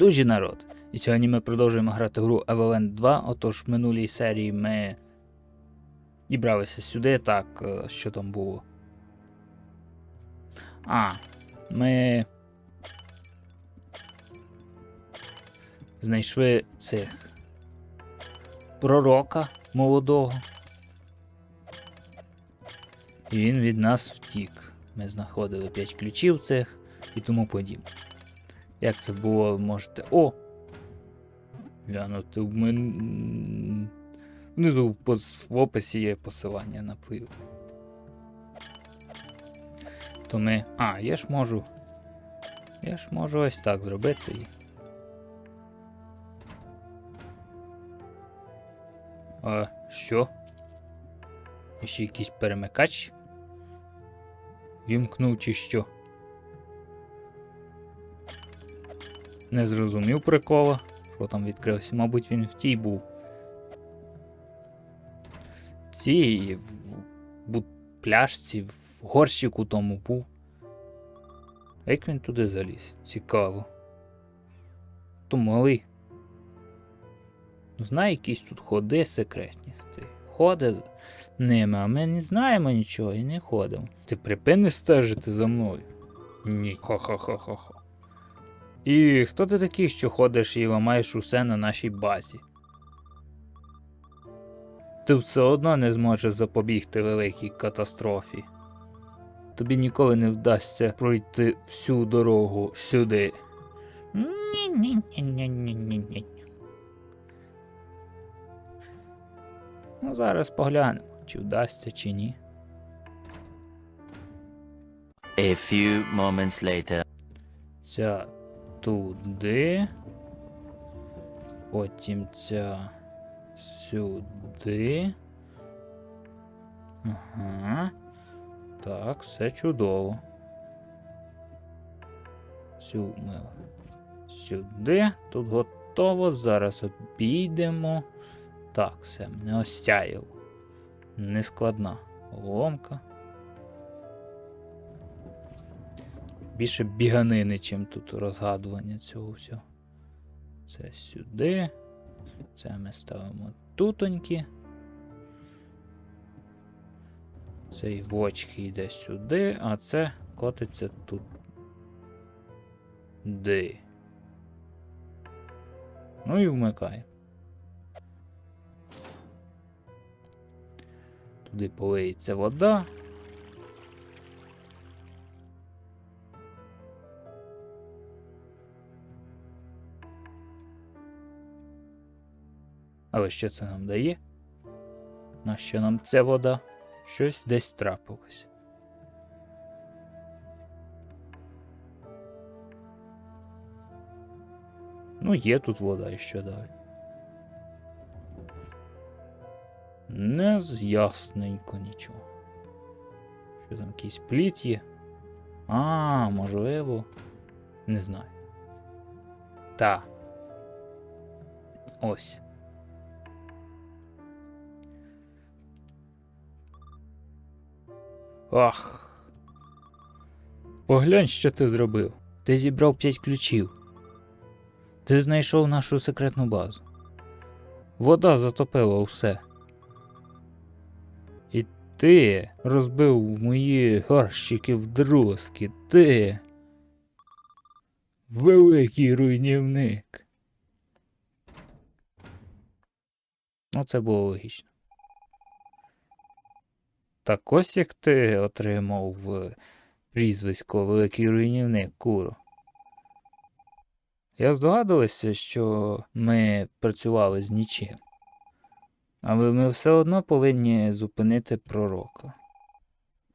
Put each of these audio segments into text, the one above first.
Дуже народ. І сьогодні ми продовжуємо грати гру Evelyn 2. Отож, в минулій серії ми дібралися сюди. Так, е, що там було? А, ми знайшли цих пророка молодого. І він від нас втік. Ми знаходили 5 ключів цих і тому подібне. Як це було, можете. О! Глянути в мен... Внизу в, описі є посилання на плив. То ми. А, я ж можу. Я ж можу ось так зробити. А, що? Ще якийсь перемикач? Вімкнув чи що? Не зрозумів прикола, що там відкрився. Мабуть, він в тій був. Цій в, пляшці, в горщику тому був. Як він туди заліз? Цікаво. То малий. Ну, Знає якісь тут ходи секретні. Ти ходи з ними, а ми не знаємо нічого і не ходимо. Ти припини стежити за мною? Ні. Хо-хо-хо-хо-хо. І хто ти такий, що ходиш і ламаєш усе на нашій базі? Ти все одно не зможеш запобігти великій катастрофі. Тобі ніколи не вдасться пройти всю дорогу сюди. Ні-ні-ні-ні-ні-ні-ні. Ну, зараз поглянемо, чи вдасться, чи ні. A few moments later. Ця туди. Потім ця сюди. Ага. Так, все чудово. Цю ми сюди. Тут готово. Зараз обійдемо. Так, все, мене остяїло. Нескладна ломка. Більше біганини, чим тут розгадування цього всього. Це сюди. Це ми ставимо тутоньки. Цей вочки йде сюди, а це котиться тут. Ди. Ну і вмикає. Туди полиється вода. Але що це нам дає? Нащо нам ця вода? Щось десь трапилось. Ну, є тут вода і що далі. Не з'ясненько нічого. Що там якийсь пліт є? А, можливо. Не знаю. Та. Ось. Ах. Поглянь, що ти зробив. Ти зібрав п'ять ключів. Ти знайшов нашу секретну базу. Вода затопила все. І ти розбив мої горщики в друзки. Ти. Великий руйнівник. Ну, це було логічно. Так ось як ти отримав е, прізвисько Великий руйнівник Куро. Я здогадувався, що ми працювали з нічим. Але ми все одно повинні зупинити пророка.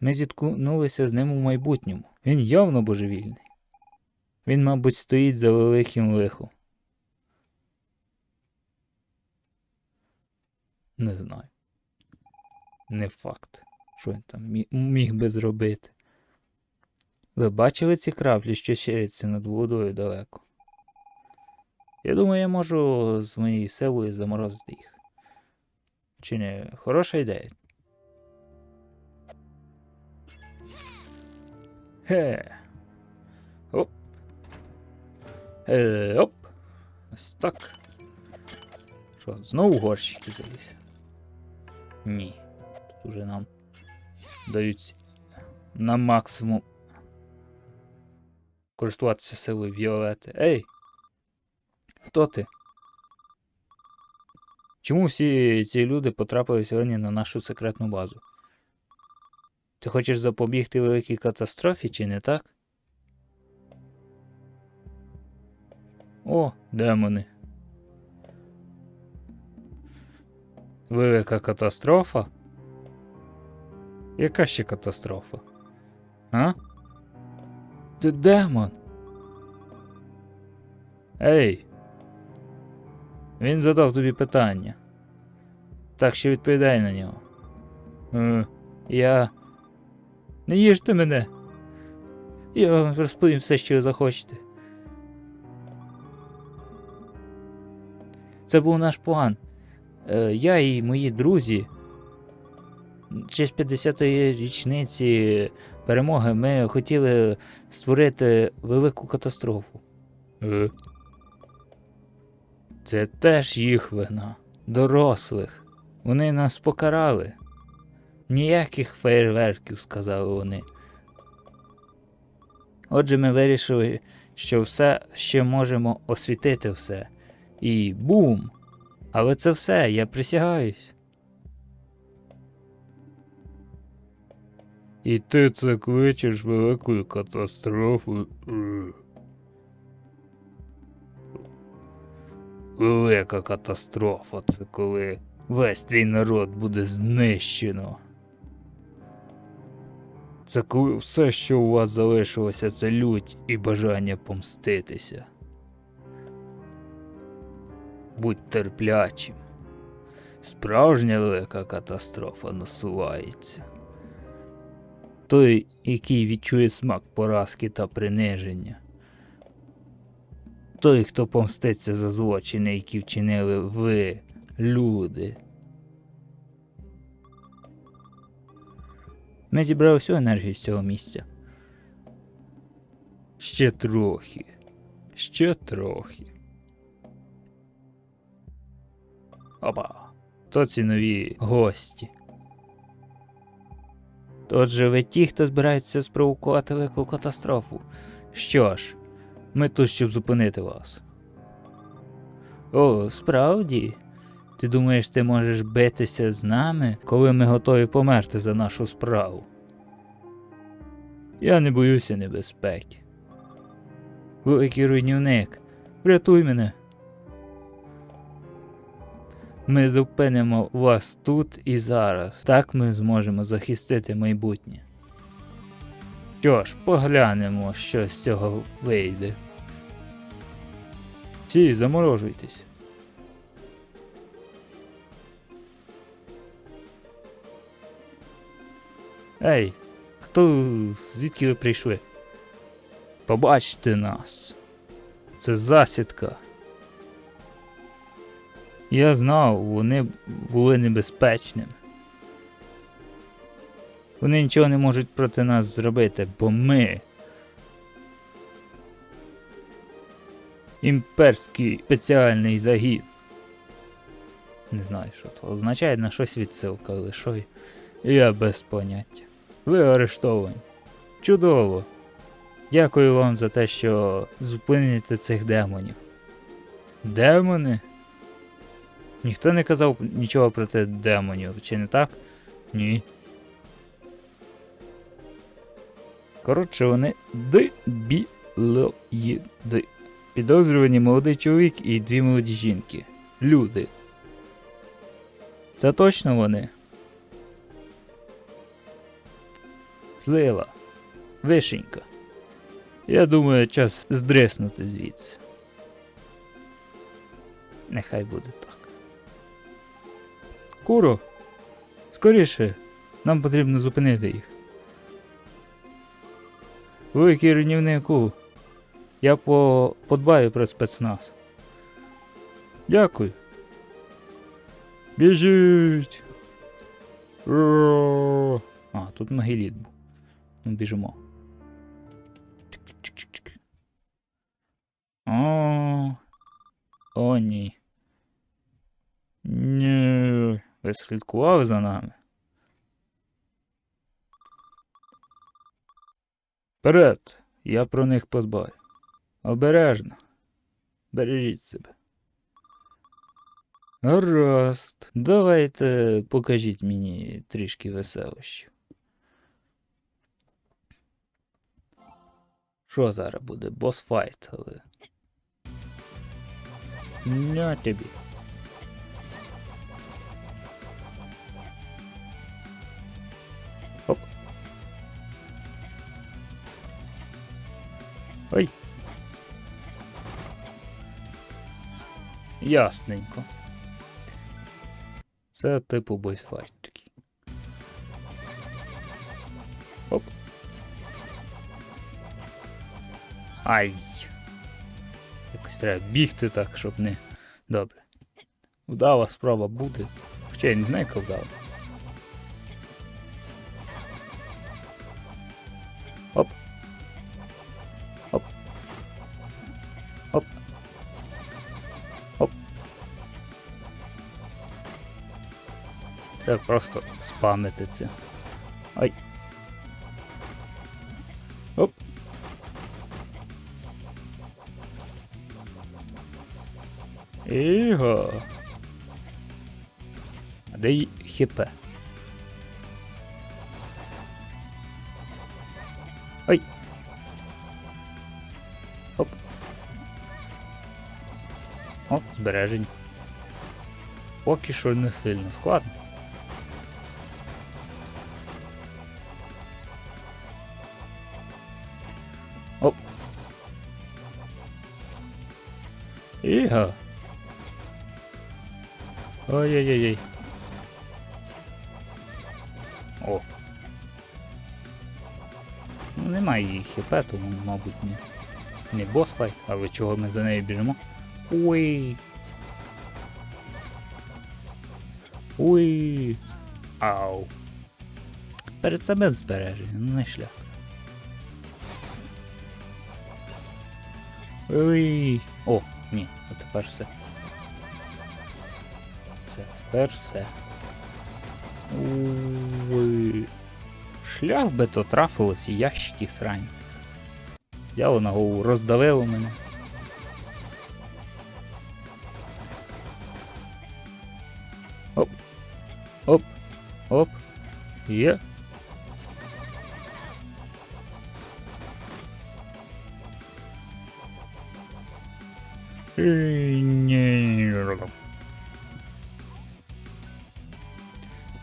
Ми зіткнулися з ним у майбутньому. Він явно божевільний. Він, мабуть, стоїть за великим лихом. Не знаю. Не факт, що він там міг би зробити. Ви бачили ці краплі, що щиряться над водою далеко? Я думаю, я можу з моєю силою заморозити їх. Чи не хороша ідея? Хе. Оп. Е, оп. Ось так. Що, знову горщики заліз? Ні. Тут уже нам дають на максимум користуватися силою Віолети. Ей! Хто ти? Чому всі ці люди потрапили сьогодні на нашу секретну базу? Ти хочеш запобігти великій катастрофі, чи не так? О, демони. Велика катастрофа? Яка ще катастрофа? А? Ти демон? Ей. Він задав тобі питання. Так що відповідай на нього. Е, я. Не їжте мене. Я вам розповім все, що ви захочете. Це був наш план. Е, я і мої друзі. Честь 50-ї річниці перемоги ми хотіли створити велику катастрофу. Е? Це теж їх вина. Дорослих. Вони нас покарали. Ніяких фейерверків, сказали вони. Отже, ми вирішили, що все ще можемо освітити все. І бум! Але це все, я присягаюсь. І ти це кличеш великою катастрофою. Велика катастрофа це коли весь твій народ буде знищено. Це коли все, що у вас залишилося, це лють і бажання помститися. Будь терплячим. Справжня велика катастрофа насувається. Той, який відчує смак поразки та приниження. Той, хто помститься за злочини, які вчинили ви, люди. Ми зібрали всю енергію з цього місця. Ще трохи. Ще трохи. Опа. То ці нові гості. Отже, ви ті, хто збирається спровокувати велику катастрофу. Що ж, ми тут, щоб зупинити вас. О, справді? Ти думаєш, ти можеш битися з нами, коли ми готові померти за нашу справу? Я не боюся небезпеки. Великий руйнівник, врятуй мене. Ми зупинимо вас тут і зараз. Так ми зможемо захистити майбутнє. Що ж, поглянемо, що з цього вийде. Всі заморожуйтесь. Ей, хто звідки ви прийшли? Побачте нас. Це засідка. Я знав, вони були небезпечними. Вони нічого не можуть проти нас зробити, бо ми. Імперський спеціальний загін. Не знаю, що це означає на щось відсилка, але я без поняття. Ви арештовані. Чудово. Дякую вам за те, що зупините цих демонів. Демони? Ніхто не казав нічого проти демонів, чи не так? Ні. Коротше, вони дебілоїди. Підозрювані молодий чоловік і дві молоді жінки. Люди. Це точно вони. Слива. Вишенька. Я думаю, час здриснути звідси. Нехай буде так. Куро, скоріше, нам потрібно зупинити їх. Великий руйнівнику, я по... подбаю про спецназ. Дякую. Біжіть. А, тут могиліт був. Ну, біжимо. О. О, ні. Ні. Ви слідкували за нами? Вперед! Я про них подбаю. Обережно. Бережіть себе. Гаразд. Давайте покажіть мені трішки веселощів. Що зараз буде? Босфайт, але. На тобі. Ой. Ясненько. Це типу бойсфайт такий. Оп. Ай. Якось треба бігти так, щоб не. Добре. Вдала справа буде. Хоча я не знаю, яка вдала. Треба просто спамити це. Ай. Оп. Іго. А де й хп? Ой. Оп. О, збережень. Поки що не сильно складно. Іга. Ой-ой-ой. О. Ну, немає її хп, тому, мабуть, не, не босфайт, але чого ми за нею біжимо? Ой. Ой. Ау. Перед себе збереження, ну не шлях. Ой. О, ні, от тепер все. Все, тепер все. Ой. Шлях би то трафилось і ящики срані. Взяло на голову, роздавило мене. Оп. Оп. Оп. Є.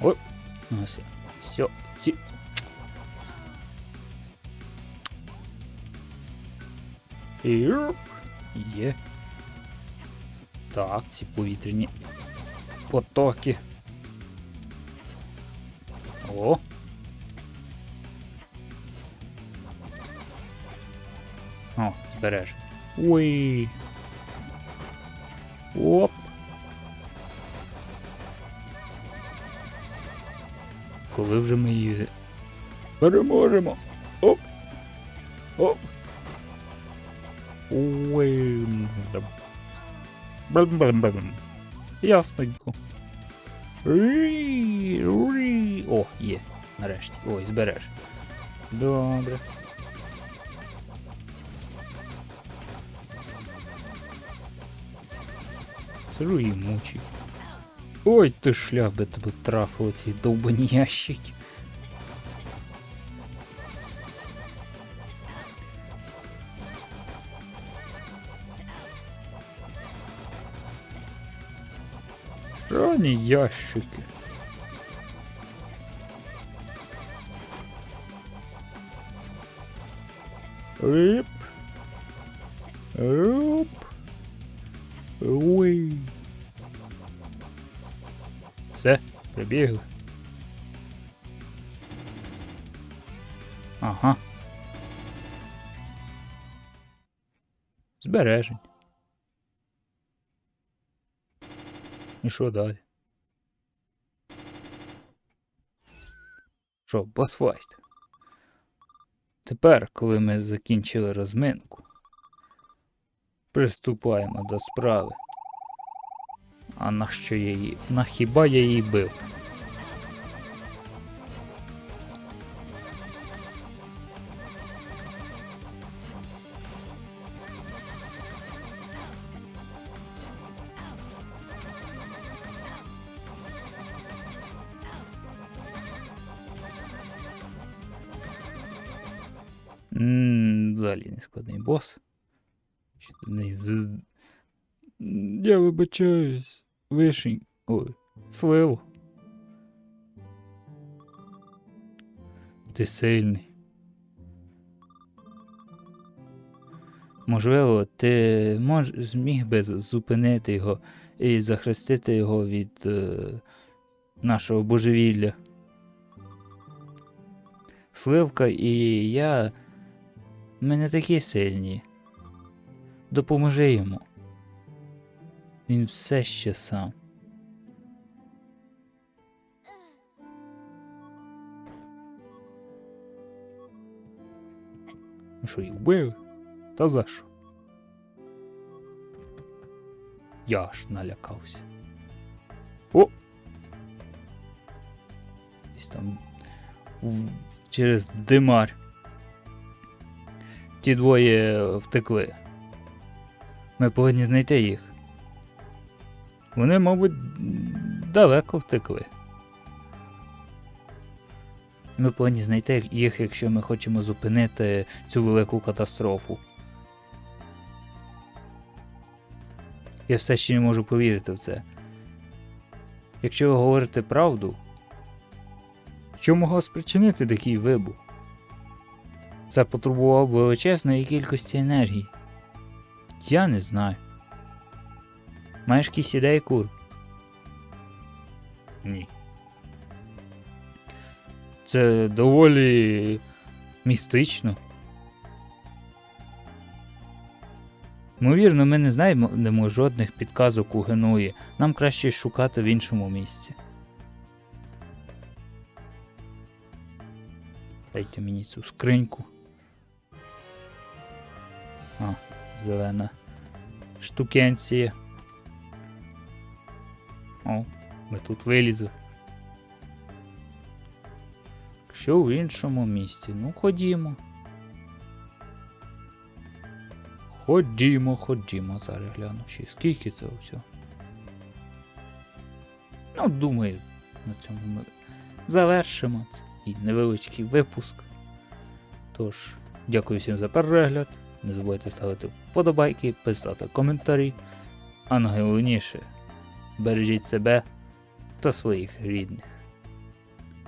Ой. Ну, все. Все. Ці. Юп. Є. Так, ці повітряні потоки. О. О, збереж. Ой. Оп. Коли вже ми її переможемо. Оп. Оп. Ой. Блм-блм-блм. Ясненько. Рі, рі. О, є. Нарешті. Ой, збереш. Добре. Сижу і мучаю. Ой, ти шлях би тебе трафило ці довбані ящики. Странні ящики. Оп. Оп. Все. Ага. Збережень. І що далі? Що, босфайт? Тепер, коли ми закінчили розминку, приступаємо до справи. А на що я її? На хіба я її бив? Взагалі не складний бос. Чи ти не з... Я вибачаюсь. Вишень. Ой, сливу. Ти сильний. Можливо, ти мож... зміг би зупинити його і захистити його від е... нашого божевілля. Сливка і я. Ми не такі сильні. Допоможи йому. Він все ще сам. Ну Що, їх вбили? Та за що? Я аж налякався. О! Десь там в- через димар. Ті двоє втекли. Ми повинні знайти їх. Вони, мабуть, далеко втекли. Ми повинні знайти їх, якщо ми хочемо зупинити цю велику катастрофу. Я все ще не можу повірити в це. Якщо ви говорите правду, що могло спричинити такий вибух? Це потребувало величезної кількості енергії. Я не знаю. Маєш якісь ідеї, кур? Ні. Це доволі містично. Ймовірно, ми не знаємо жодних підказок у Генуї. Нам краще шукати в іншому місці. Дайте мені цю скриньку. Зелена штукенція. О, ми тут вилізли. Що в іншому місці? Ну, ходімо. Ходімо, ходімо, зараз гляну ще скільки це все. Ну, думаю, на цьому ми завершимо цей невеличкий випуск. Тож, дякую всім за перегляд. Не забувайте ставити вподобайки, писати коментарі. А найголовніше, бережіть себе та своїх рідних.